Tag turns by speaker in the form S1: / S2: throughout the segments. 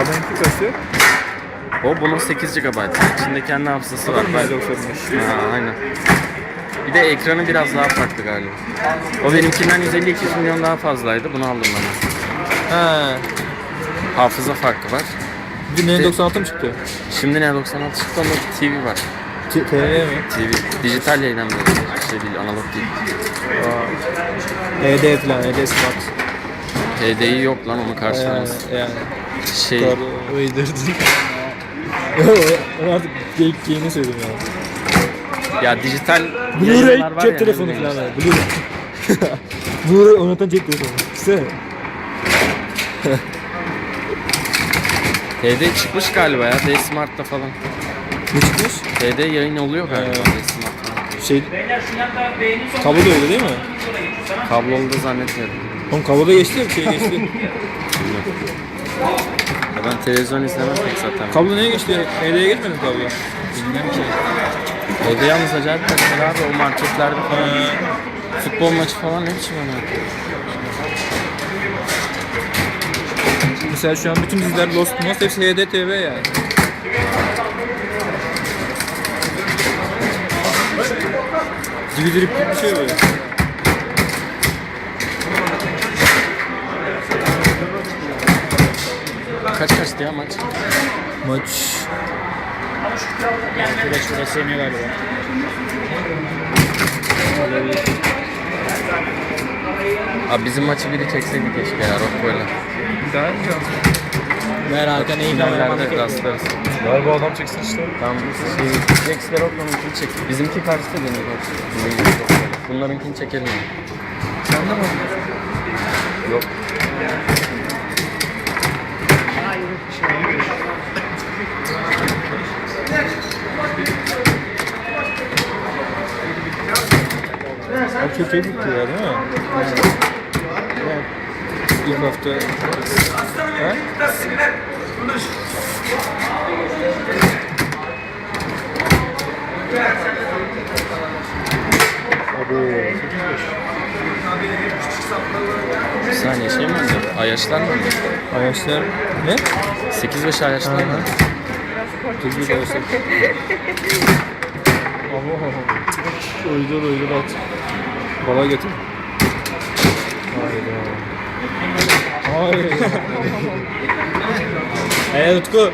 S1: Sağdaki kaçtı?
S2: O bunun 8 GB. İçinde kendi hafızası var. Ben...
S1: 95.
S2: Ha, aynen. Bir de ekranı biraz daha farklı galiba. O benimkinden 152 milyon daha fazlaydı. Bunu aldım ben.
S1: Ha.
S2: Hafıza farkı var.
S1: Bir N96 mı çıktı?
S2: Şimdi ne 96 çıktı ama TV var.
S1: T- TV mi?
S2: TV. Dijital yayınlanıyor. Şey değil, analog değil.
S1: ED falan, ED Smart.
S2: HD'yi yok lan onu
S1: Yani,
S2: karşılamaz.
S1: yani.
S2: Şey,
S1: uydurdun. Artık geyik geyini söyledim ya.
S2: ya dijital
S1: Blu-ray cep telefonu falan var. Blu-ray. Blu-ray oynatan cep telefonu. Güzel.
S2: HD çıkmış galiba ya. D Smart'ta falan.
S1: Ne çıkmış?
S2: HD yayın oluyor galiba
S1: Ee,
S2: D Smart'ta.
S1: Şey, kablo da öyle değil mi?
S2: Kablolu da zannetmiyorum.
S1: Oğlum kablo da geçti ya şey geçti.
S2: Ya ben televizyon izlemem pek zaten.
S1: kablo neye geçti? ED'ye geçmedi mi kablo?
S2: Bilmiyorum ki. HD yalnız acayip kaliteli abi o marketlerde falan. Futbol maçı falan ne biçim oynuyor?
S1: mesela şu an bütün diziler Lost Most hepsi HD TV yani. Dividirip bir şey böyle.
S2: Kaç kaçtı ya maç?
S1: Maç
S3: Şurada şurada yeniyor galiba.
S2: Abi bizim maçı biri çekseydi keşke ya Rocco'yla.
S1: daha önce
S3: Ver arka neyi
S2: Finallerde rastlarız.
S1: Ver bu adam çeksin işte.
S2: Tamam şey, Jax ve Rocco'nunkini çek. Bizimki karşıda Rocco. Bizimki Rocco'yla. Bunlarınkini çekelim ya.
S1: Sen de mi?
S2: Yok.
S1: Abi çok çabuk bitti ya değil mi? Evet. İlk hafta... Ha? Abo.
S2: Bir saniye şey mi önde? Ayaşlar mı önde?
S1: Ayaşlar ne?
S2: 8-5 ayaşlar mı?
S1: Tuzlu da olsa. Uydur uydur at. Bala getir. Hayda. Hayda. Hey Utku.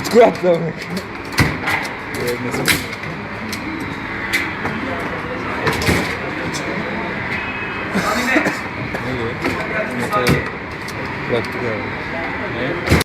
S1: Utku diyor? Metal bıraktık abi. Ne?